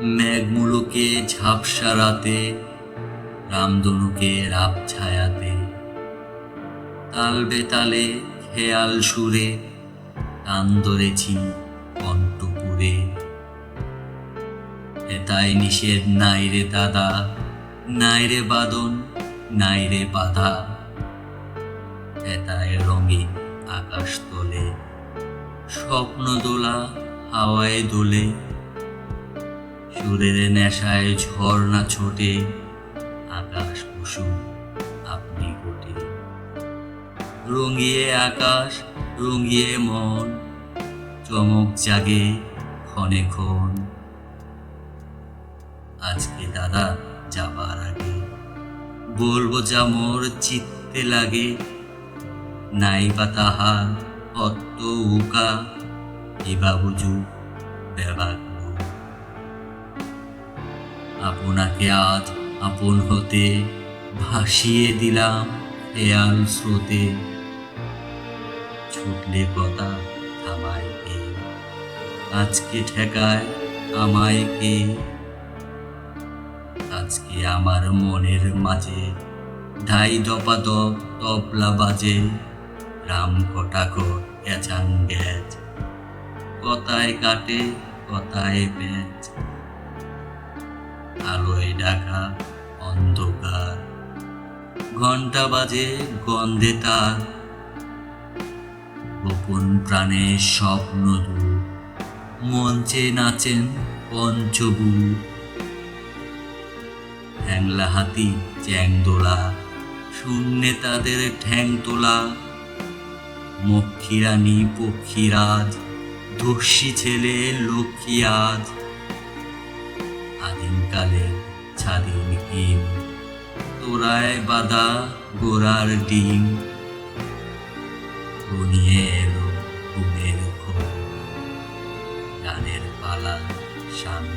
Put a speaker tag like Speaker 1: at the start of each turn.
Speaker 1: মেঘমুলুকে ঝাপসা রাতে রামধনুকে রাপ ছায়াতে। তাল বেতালে, খেয়াল সুরে, টান ধরেছি কণ্ঠপুরে। এতাই নিষেধ, নাই রে দাদা, নাই রে বাদন, নাই রে বাধা। এতায় রঙিন আকাশ তোলে স্বপ্ন দোলা হাওয়ায় দোলে। সুরের নেশায় ঝর্ণা ছোটে, আকাশ কুসুম আপনি গোটে রঙিয়ে আকাশ, রঙিয়ে মন, চমক জাগে ক্ষণে ক্ষণ। আজকে দাদা যাবার আগে বলব যা মোর চিত্তে লাগে নাই বা তাহার অত্ত উকা এবা বুঝু বেবাগ্ন আপনাকে আজ আপন হতে ভাসিয়ে দিলাম খেয়াল স্রোতে। ছুটলে কথা থামায় কে? আজকে ঠেকায় আমায় কে? আজকে আমার মনের মাঝে ধাই দপা দপ তবলা বাজে। রাম কটাকট গেছান গ্যাচ কথায় কাটে, কথায় প্যাচ আলোয় ঢাকা অন্ধকার। ঘণ্টা বাজে, গন্ধে তার। গোপন প্রাণে স্বপ্ন মঞ্চে নাচেন পঞ্চবু হ্যাংলা হাতি, চ্যাং দোলা। শূন্যে তাদের ঠ্যাং তোলা। মক্ষীরানী, পক্ষীরাজ। ধর্ষী ছেলে, লক্ষ্মী আজ। আদিমকালে ছাদিন হিম তোরায় বাদা গোড়ার ডিম। এলো ঘুমের গানের পালা সাঙ্গ